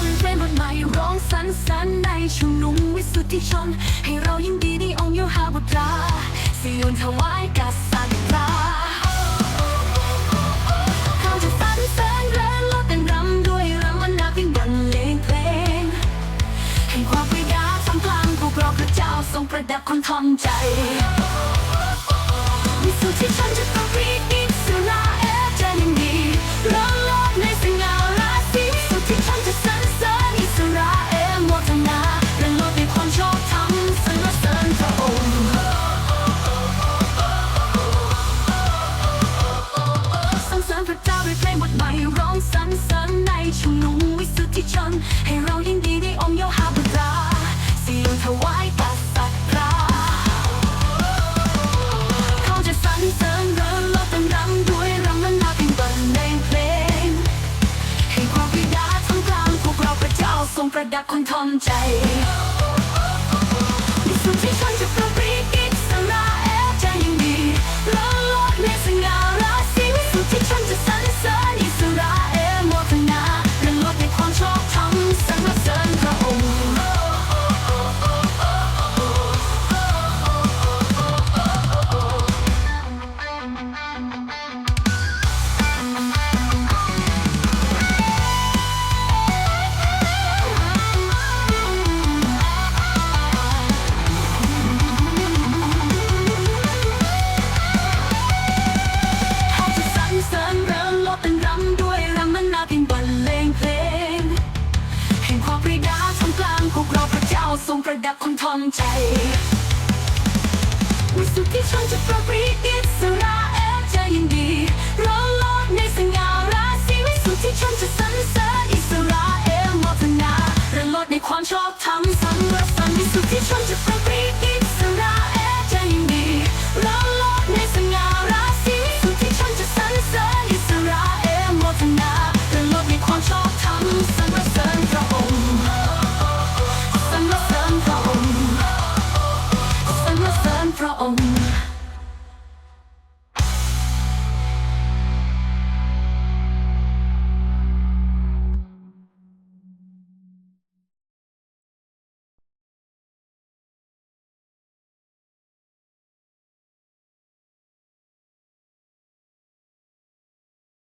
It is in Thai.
สรรเสริญในชุมนุมวิสุทธิชน ให้เรายินดีในองค์โยฮาบุตราสิโยนถวายกษัตริย์ราเขาจะสรรเสริญเริงโลดเต้นรำด้วยรำวันนาเป็นบรรเลงเพลงให้ความปรีดาท่ามกลางพวกเราพระเจ้าทรงประดับคนทอมใจ สุทธิชน ให้เรายินดีในองค์โยฮาบุตราสิโยนถวายกษัตริย์ราเขาจะสรรเสริญเริงโลดเต้นรำด้วยรำมันนาเป็นบรรเลงเพลงให้ความพิดาท่ามกลางพวกเราพระเจ้าทรงประดับคนทอมใจสุทธิชนจะประปรี ระดับคนทองใจวิสุทธิชนจะประปรีอิสราเอลจะยินดีร้องโลดในสง่าราศีวิสุทธิชนจะสรรเสริญอิสราเอลโมทนารื่องโลดในความชอบ from